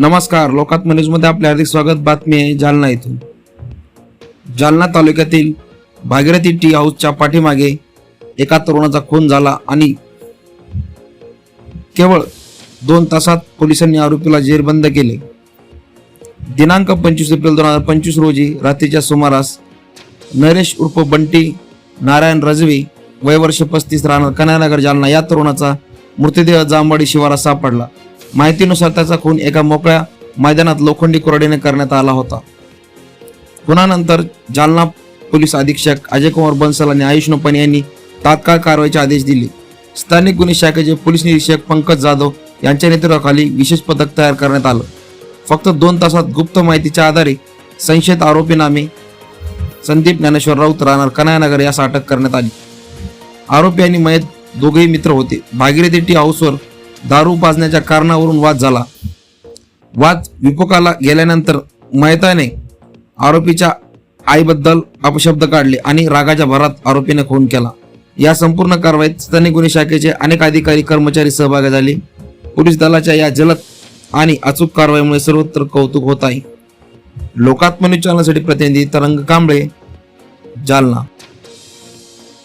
नमस्कार लोकात्म न्यूजमध्ये आपले हार्दिक स्वागत. बातमी आहे जालना येथून जालना तालुक्यातील भागीरथी टी हाऊसच्या पाठीमागे एका तरुणाचा खून झाला आणि केवळ दोन तासात पोलिसांनी आरोपीला जेरबंद केले. दिनांक पंचवीस एप्रिल दोन हजार पंचवीस रोजी रात्रीच्या सुमारास नरेश उर्फ बंटी नारायण रजवे वय वर्ष पस्तीस राहणार कन्यानगर जालना या तरुणाचा मृतदेह जांबाडी शिवारात सापडला. माहितीनुसार त्याचा खून एका मोकळ्या मैदानात लोखंडी कोरडीने करण्यात आला होता. खुनानंतर जालना पोलीस अधीक्षक अजयकुमार बन्सल आणि आयुष नोपन यांनी तात्काळ कारवाईचे आदेश दिले. स्थानिक गुन्हे शाखेचे पोलीस निरीक्षक पंकज जाधव यांच्या नेतृत्वाखाली विशेष पथक तयार करण्यात आलं. फक्त दोन तासात गुप्त माहितीच्या आधारे संशयित आरोपी नामे संदीप ज्ञानेश्वर राऊत राहणार कन्हानगर यास अटक करण्यात आली. आरोपी आणि मयत दोघेही मित्र होते. भागीरथी टी हाऊसवर दारू पाजण्याच्या कारणावरून वाद झाला. वाद विपोकाला गेल्यानंतर मयताने आरोपीच्या आईबद्दल अपशब्द काढले आणि रागाच्या भरात आरोपीने खून केला. या संपूर्ण कारवाईत स्थानिक गुन्हे शाखेचे अनेक अधिकारी कर्मचारी सहभागी झाले. पोलीस दलाच्या या जलद आणि अचूक कारवाईमुळे सर्वत्र कौतुक होत आहे. लोकात्मन्यूज चॅनलसाठी प्रतिनिधी तरंग कांबळे जालना.